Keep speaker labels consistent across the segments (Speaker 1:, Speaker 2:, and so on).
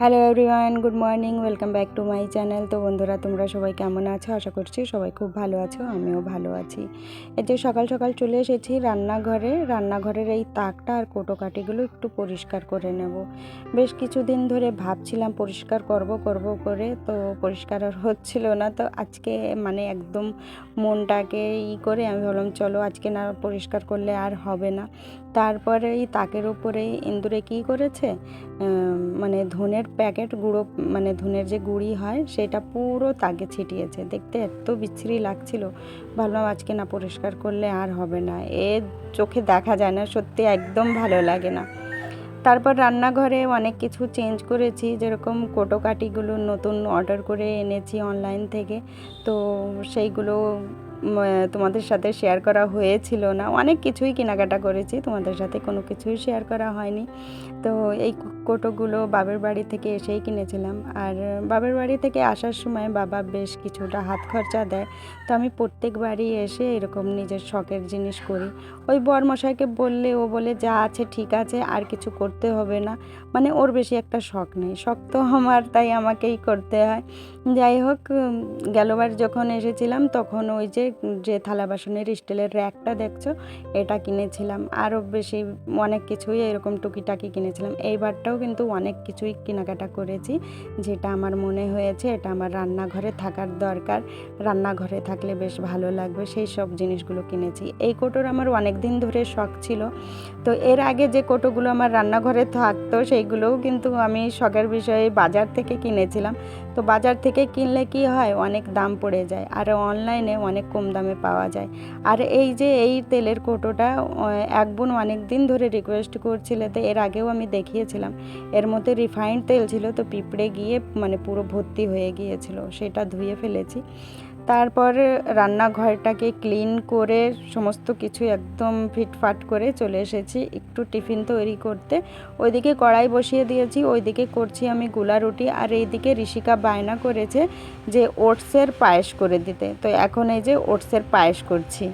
Speaker 1: Hello everyone good morning welcome back to my channel তো বন্ধুরা, তোমরা সবাই কেমন আছো? আশা করছি সবাই খুব ভালো আছো, আমিও ভালো আছি। এই যে সকাল সকাল চলে এসেছি রান্নাঘরে। রান্নাঘরের এই তাকটা আর কোটোকাটিগুলো একটু পরিষ্কার করে নেব। বেশ কিছুদিন ধরে ভাবছিলাম পরিষ্কার করব করব করে, তো পরিষ্কার আর হচ্ছিল না। তো আজকে মানে একদম মনটাকে ই করে আমি ভাবলাম, চলো আজকে না পরিষ্কার করলে আর হবে না। তারপরে এই তাকের উপরে ইন্দুরে কী করেছে? মানে ধনের প্যাকেট গুঁড়ো মানে ধনের যে গুঁড়ি হয়, সেটা পুরো তাকে ছিটিয়েছে। দেখতে এত বিচ্ছিরি লাগছিল। ভাবলাম আজকে না পরিষ্কার করলে আর হবে না। এ চোখে দেখা যায় না, সত্যি একদম ভালো লাগে না। তারপর রান্নাঘরে অনেক কিছু চেঞ্জ করেছি, যেরকম কোটোকাটিগুলো নতুন অর্ডার করে এনেছি অনলাইন থেকে। তো সেইগুলো তোমাদের সাথে শেয়ার করা হয়েছিল না। অনেক কিছুই কেনাকাটা করেছি, তোমাদের সাথে কোনো কিছুই শেয়ার করা হয়নি। তো এই কোটোগুলো বাবার বাড়ি থেকে এসেই কিনেছিলাম। আর বাবার বাড়ি থেকে আসার সময় বাবা বেশ কিছুটা হাত খরচা দেয়। তো আমি প্রত্যেকবারই এসে এরকম নিজের শখের জিনিস করি। ওই বরমশাইকে বললে, ও বলে, যা আছে ঠিক আছে, আর কিছু করতে হবে না। মানে ওর বেশি একটা শখ নেই। শখ তো আমার, তাই আমাকেই করতে হয়। যাই হোক গেলবার যখন এসেছিলাম, তখন ওই যে যে থালা বাসনের স্টিলের র্যাকটা দেখছ, এটা কিনেছিলাম। আরও বেশি, অনেক কিছুই এরকম টুকিটাকি কিনেছিলাম। এইবারটাও কিন্তু অনেক কিছুই কেনাকাটা করেছি। যেটা আমার মনে হয়েছে এটা আমার রান্নাঘরে থাকার দরকার। রান্নাঘরে থাকলে বেশ ভালো লাগবে। সেই সব জিনিসগুলো কিনেছি। এই কোটোর আমার অনেক দিন ধরে শখ ছিল। তো এর আগে যে কোটোগুলো আমার রান্নাঘরে থাকতো সেইগুলোও কিন্তু আমি শখের বিষয়ে বাজার থেকে কিনেছিলাম। তো বাজার থেকে কিনলে কি হয়? অনেক দাম পড়ে যায়। আর অনলাইনে অনেক কম দামে পাওয়া যায়। আর এই যে এই তেলের কোটোটা এক বোন অনেক দিন ধরে রিকোয়েস্ট করছিল তো এর আগেও আমি দেখিয়েছিলাম। এর মধ্যে রিফাইন্ড তেল ছিল তো পিঁপড়ে গিয়ে মানে পুরো ভর্তি হয়ে গিয়েছিল। সেটা ধুয়ে ফেলেছি। তারপর রান্নাঘরটাকে ক্লিন করে সমস্ত কিছু একদম ফিটফাট করে চলে এসেছি। একটু টিফিন তৈরি করতে। ওইদিকে কড়াই বসিয়ে দিয়েছি, ওইদিকে করছি আমি গুলা রুটি। আর এইদিকে ঋষিকা বায়না করেছে যে ওটসের পায়েস করে দিতে। তো এখন এই যে ওটসের পায়েস করছি।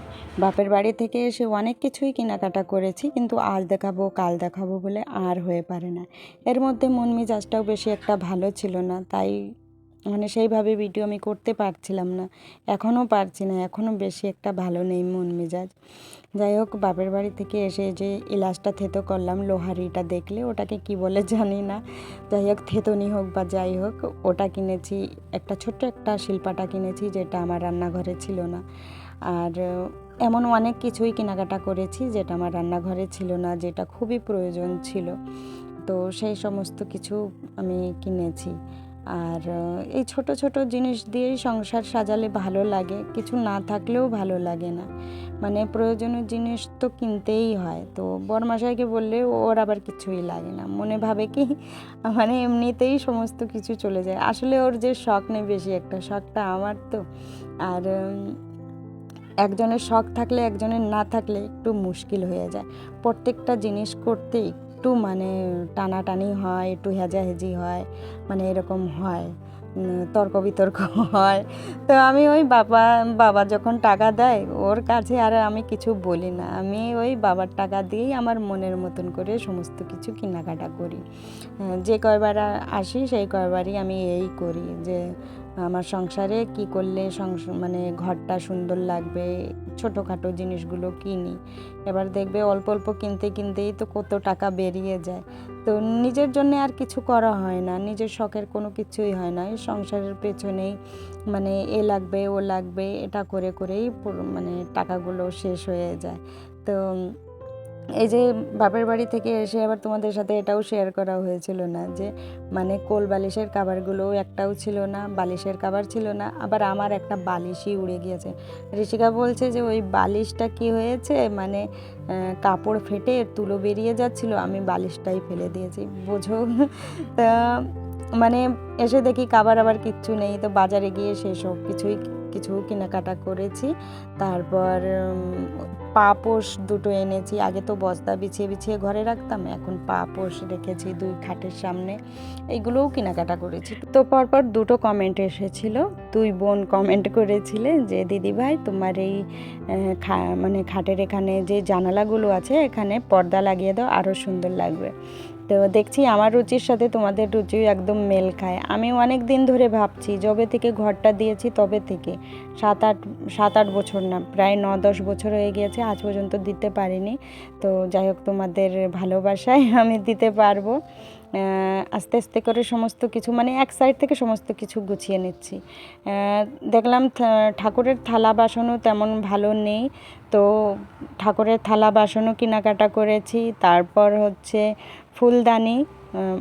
Speaker 1: বাপের বাড়ি থেকে এসে অনেক কিছুই কেনাকাটা করেছি, কিন্তু আজ দেখাবো, কাল দেখাবো বলে আর হয়ে পারে না। এর মধ্যে মন মেজাজটাও বেশি একটা ভালো ছিল না, তাই মানে সেইভাবে ভিডিও আমি করতে পারছিলাম না। এখনও পারছি না, এখনও বেশি একটা ভালো নেই মন মেজাজ। যাই হোক, বাপের বাড়ি থেকে এসে যে ইলাচটা থেতো করলাম, লোহারিটা দেখলে, ওটাকে কি বলে জানি না। যাই হোক, থেতনি হোক বা যাই হোক, ওটা কিনেছি, একটা ছোট্ট একটা শিল্পাটা কিনেছি, যেটা আমার রান্নাঘরে ছিল না। আর এমন অনেক কিছুই কেনাকাটা করেছি, যেটা আমার রান্নাঘরে ছিল না, যেটা খুবই প্রয়োজন ছিল। তো সেই সমস্ত কিছু আমি কিনেছি। আর এই ছোট ছোট জিনিস দিয়েই সংসার সাজালে ভালো লাগে, কিছু না থাকলেও ভালো লাগে না। মানে প্রয়োজনীয় জিনিস তো কিনতেই হয়, তো বরমাশাইকে বললে ওর আবার কিছুই লাগে না। মনে ভাবে কি মানে এমনিতেই সমস্ত কিছু চলে যায়। আসলে ওর যে শখ নেই বেশি একটা, শখটা আমার তো। আর একজনের শখ থাকলে একজনের না থাকলে একটু মুশকিল হয়ে যায়। প্রত্যেকটা জিনিস করতে একটু মানে টানাটানি হয়, একটু হেজাহেজি হয় মানে এরকম হয় তর্ক বিতর্ক হয়। তো আমি ওই বাবা বাবা যখন টাকা দেয়, ওর কাছে আর আমি কিছু বলি না। আমি ওই বাবার টাকা দিয়েই আমার মনের মতন করে সমস্ত কিছু কেনাকাটা করি। যে কয়বার আসি, সেই কয়বারই আমি এই করি যে আমার সংসারে কি করলে মানে ঘরটা সুন্দর লাগবে, ছোটোখাটো জিনিসগুলো কিনি। এবার দেখবে অল্প অল্প কিনতে কিনতেই তো কত টাকা বেরিয়ে যায়। তো নিজের জন্য আর কিছু করা হয় না, নিজের শখের কোনো কিছুই হয় না। সংসারের পেছনেই মানে এ লাগবে, ও লাগবে, এটা করে করেই মানে টাকাগুলো শেষ হয়ে যায়। তো এই যে বাপের বাড়ি থেকে এসে আবার তোমাদের সাথে এটাও শেয়ার করা হয়েছিল না যে মানে কোল বালিশের কাভারগুলোও একটাও ছিল না, বালিশের কাভার ছিল না, আবার আমার একটা বালিশই উড়ে গিয়েছে। ঋষিকা বলছে যে, ওই বালিশটা কি হয়েছে? মানে কাপড় ফেটে তুলো বেরিয়ে যাচ্ছিল, আমি বালিশটাই ফেলে দিয়েছি। বোঝো? তা মানে এসে দেখি কাবার আবার কিচ্ছু নেই, তো বাজারে গিয়ে সেসব কিছুই কিছু কেনাকাটা করেছি। তারপর পাপোশ দুটো এনেছি। আগে তো বস্তা বিছিয়ে বিছিয়ে ঘরে রাখতাম, এখন পাপোশ রেখেছি দুই খাটের সামনে। এইগুলোও কেনাকাটা করেছি। তো পরপর দুটো কমেন্ট এসেছিল। দুই বোন কমেন্ট করেছিলে যে, দিদি ভাই, তোমার এই মানে খাটের এখানে যে জানালাগুলো আছে, এখানে পর্দা লাগিয়ে দাও আরও সুন্দর লাগবে। তো দেখছি আমার রুচির সাথে তোমাদের রুচিও একদম মেল খায়। আমি অনেক দিন ধরে ভাবছি, যবে থেকে ঘরটা দিয়েছি তবে থেকে। সাত আট সাত আট বছর না, প্রায় ন দশ বছর হয়ে গিয়েছে, আজ পর্যন্ত দিতে পারিনি। তো যাই হোক, তোমাদের ভালোবাসায় আমি দিতে পারব। আস্তে আস্তে করে সমস্ত কিছু মানে এক সাইড থেকে সমস্ত কিছু গুছিয়ে নিচ্ছি। দেখলাম ঠাকুরের থালা বাসনও তেমন ভালো নেই। তো ঠাকুরের থালা বাসনও কেনাকাটা করেছি। তারপর হচ্ছে ফুলদানি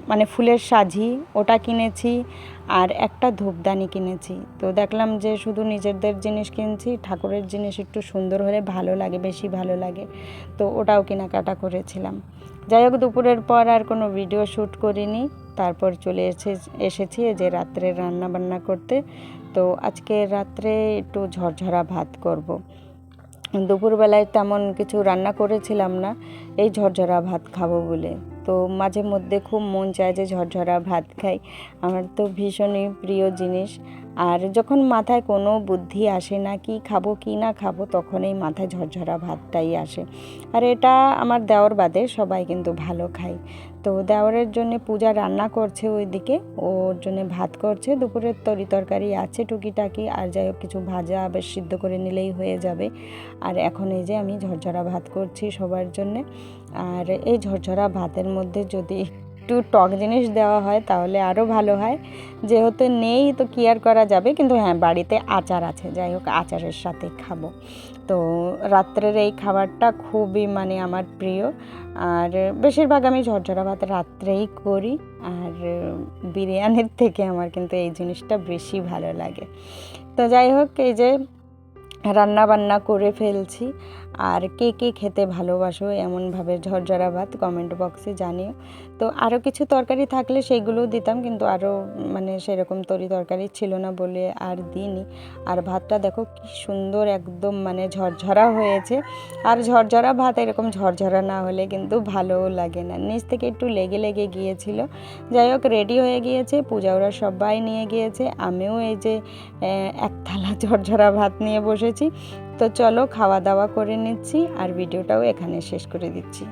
Speaker 1: মানে ফুলের সাজি, ওটা কিনেছি আর একটা ধূপদানি কিনেছি। তো দেখলাম যে শুধু নিজেদের জিনিস কিনছি, ঠাকুরের জিনিস একটু সুন্দর হলে ভালো লাগে, বেশি ভালো লাগে। তো ওটাও কেনাকাটা করেছিলাম। যাই হোক, দুপুরের পর আর কোনো ভিডিও শ্যুট করিনি। তারপর চলে এসে, এসেছি যে রাত্রে রান্না বান্না করতে। তো আজকে রাত্রে একটু ঝরঝরা ভাত করব। দুপুরবেলায় তেমন কিছু রান্না করেছিলাম না। এই ঝরঝরা ভাত খাব বলে। তো মাঝে মধ্যে খুব মন চায় যে ঝরঝরা ভাত খাই। আমার তো ভীষণই প্রিয় জিনিস। আর যখন মাথায় কোনো বুদ্ধি আসে না কি খাব কি না খাব তখন এই মাথায় ঝরঝরা ভাতটাই আসে। আর এটা আমার দেওয়ার বাদে সবাই কিন্তু ভালো খায়। তো দেওয়ারের জন্য পূজা রান্না করছে ওইদিকে, ওর জন্য ভাত করছে, দুপুরের তরি তরকারি আছে টুকিটাকি, আর যাই হোক কিছু ভাজা বেশ সিদ্ধ করে নিলেই হয়ে যাবে। আর এখন এই যে আমি ঝরঝরা ভাত করছি সবার জন্যে, আর এই ঝরঝরা ভাতের মধ্যে যদি একটু টক জিনিস দেওয়া হয়, তাহলে আরও ভালো হয়। যেহেতু নেই, তো কি আর করা যাবে? কিন্তু হ্যাঁ বাড়িতে আচার আছে। যাই হোক, আচারের সাথে খাব। তো রাত্রের এই খাবারটা খুবই মানে আমার প্রিয়। আর বেশিরভাগ আমি ঝরঝরা ভাত রাত্রেই করি। আর বিরিয়ানির থেকে আমার কিন্তু এই জিনিসটা বেশি ভালো লাগে। তো যাই হোক, এই যে রান্না বান্না করে ফেলছি। আর কে কে খেতে ভালোবাসো এমনভাবে ঝরঝরা ভাত কমেন্ট বক্সে জানিও। তো আরও কিছু তরকারি থাকলে সেইগুলোও দিতাম কিন্তু আরও মানে সেরকম তরি তরকারি ছিল না বলে আর দিইনি। আর ভাতটা দেখো কি সুন্দর একদম মানে ঝরঝরা হয়েছে। আর ঝরঝরা ভাত এরকম ঝরঝরা না হলে কিন্তু ভালোও লাগে না। নিচ থেকে একটু লেগে লেগে গিয়েছিল। যাই হোক রেডি হয়ে গিয়েছে পূজা ওরা সবাই নিয়ে গিয়েছে। আমিও এই যে এক থালা ঝরঝরা ভাত নিয়ে বসেছি। তো চলো খাওয়া দাওয়া করে নিচ্ছি আর ভিডিওটাও এখানে শেষ করে দিচ্ছি।